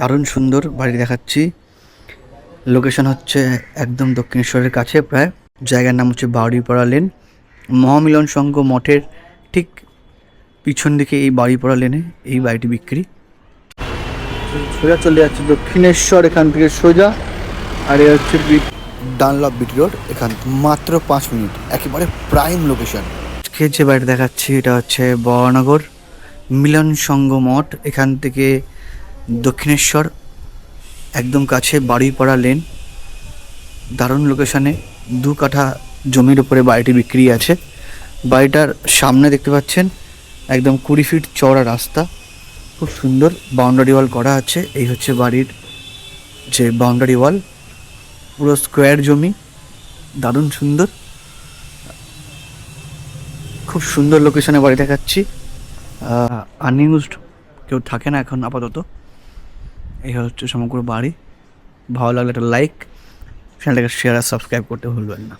দারুণ সুন্দর বাড়ি দেখাচ্ছি। লোকেশন হচ্ছে একদম দক্ষিণেশ্বরের কাছে প্রায়। জায়গার নাম হচ্ছে বাড়িপাড়া লেন। মহামিলন সংঘ মঠের ঠিক পিছন দিকে এই বাড়িপাড়া লেনে এই বাড়িটি বিক্রি। সোজা চলে যাচ্ছে দক্ষিণেশ্বর, এখান থেকে সোজা। আর এ হচ্ছে ডানলপ বিটি রোড এখান মাত্র পাঁচ মিনিট। একেবারে প্রাইম লোকেশন আজকে যে বাড়িটা দেখাচ্ছি, এটা হচ্ছে বরানগর মিলন সংঘ মঠ। এখান থেকে দক্ষিণেশ্বর, একদম কাছে বাড়িপাড়া লেন দারুণ লোকেশনে দু কাঠা জমির উপরে বাড়িটি বিক্রি আছে। বাড়িটার সামনে দেখতে পাচ্ছেন একদম কুড়ি ফিট চওড়া রাস্তা, খুব সুন্দর বাউন্ডারি ওয়াল করা আছে। এই হচ্ছে বাড়ির যে বাউন্ডারি ওয়াল পুরো স্কোয়ার জমি, দারুণ সুন্দর। খুব সুন্দর লোকেশনে বাড়ি দেখাচ্ছি। আনইউজড কেউ থাকে না এখন আপাতত। এই হচ্ছে সমগ্র বাড়ি। ভালো লাগলে একটা লাইক চ্যানেলটাকে শেয়ার আর সাবস্ক্রাইব করতে ভুলবেন না।